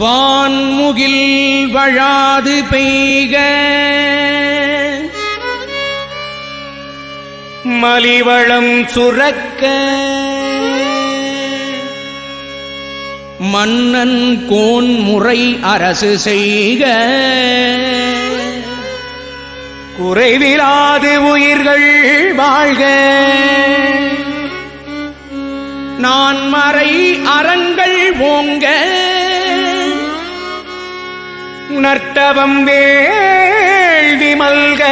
வான்முகில் வழாது பெய்க. மலிவளம் சுரக்க. மன்னன் கோன் முறை அரசு செய்க. குறைவிலாது உயிர்கள் வாழ்க. நான் மறை அறங்கள் ஓங்க. நர்த்தவம் வேள்வி மல்க.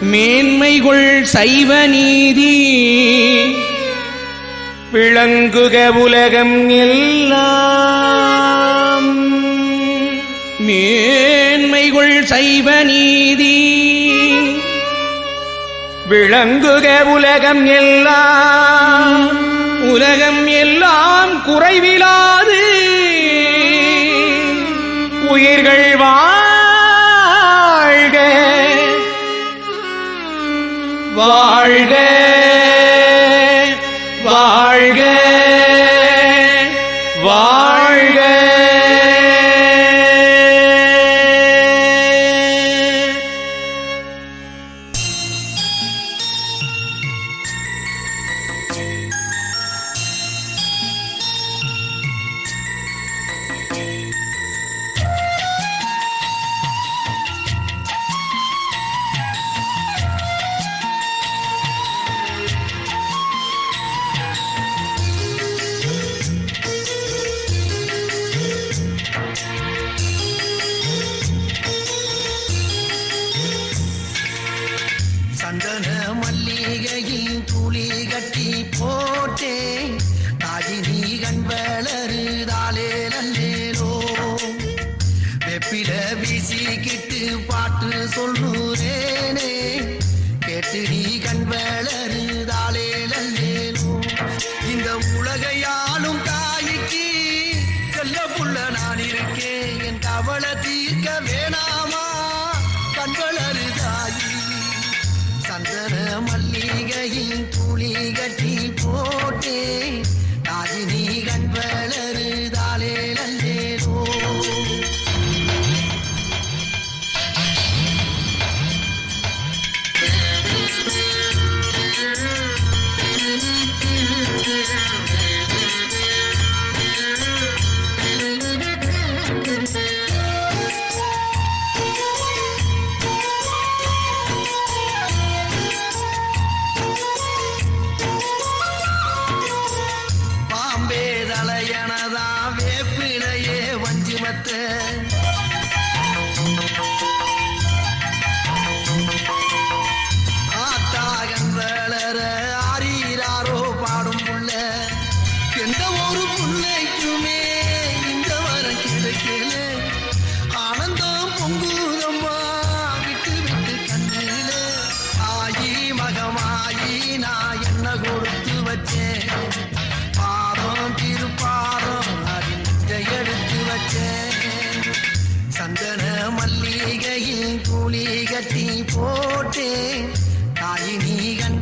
மேன்மைகள் சைவ நீதி. விளங்குக உலகம் எல்லாம். மேன்மைகள் சைவ நீதி. விளங்குக உலகம் எல்லாம். உலகம் எல்லாம் குறைவிலாது. உயிர்கள் வாழ்க. வாழ்க. வாழ்க. வாழ்க மல்லிகையில் கட்டி போட்டேன். தாஜினி கண் வளருதாலே நல்லேலோ வெப்பில வீசிக்கிட்டு பாட்டு சொல்லுறேனே. கேட்டு நீ கண் வளருதாலே நல்லேலோ இந்த உலகையாளும் தாய்க்கு செல்ல புள்ள நான் இருக்கேன். என் கவலை தீர்க்க வேணாமா? கண் மல்லிகையின் சந்தன புளி கட்டி போட்டே தலையனதா வேப்பிலையே வஞ்சிமத்த ஆத்தாகன் வளர ஆரீராரோ பாடும் புள்ள. எந்த ஒரு புள்ளைக்குமே இந்த வரம் கிடைக்கல. ஆனந்தம் பொங்குதம்மா விட்டு விட்டு கண்ணில. ஆயி மகமாயி நான் என்ன கொடுத்து வச்சேன்? மல்லிகையில் கட்டி போட்டேன் தாயினி கண்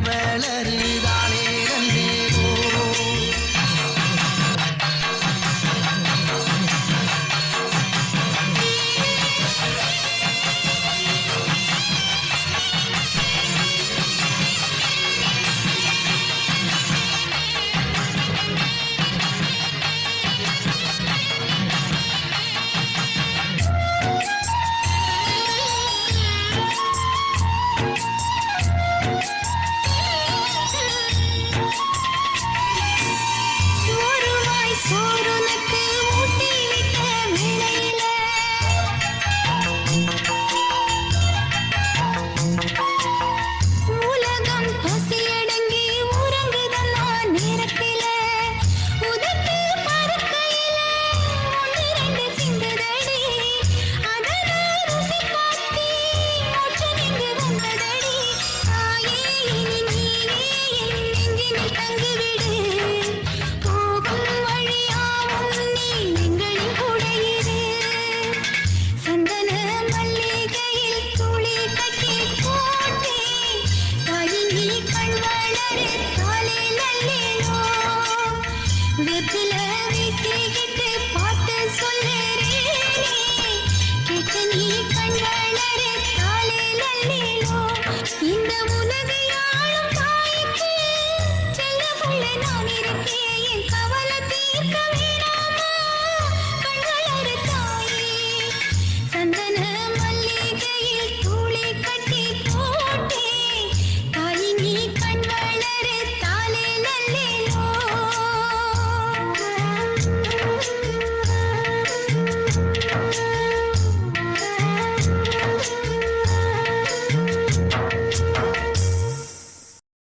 உலகையாளும் தாய்க்கு செல்ல நான் இருக்கேன். என் கவலை தீர்க்க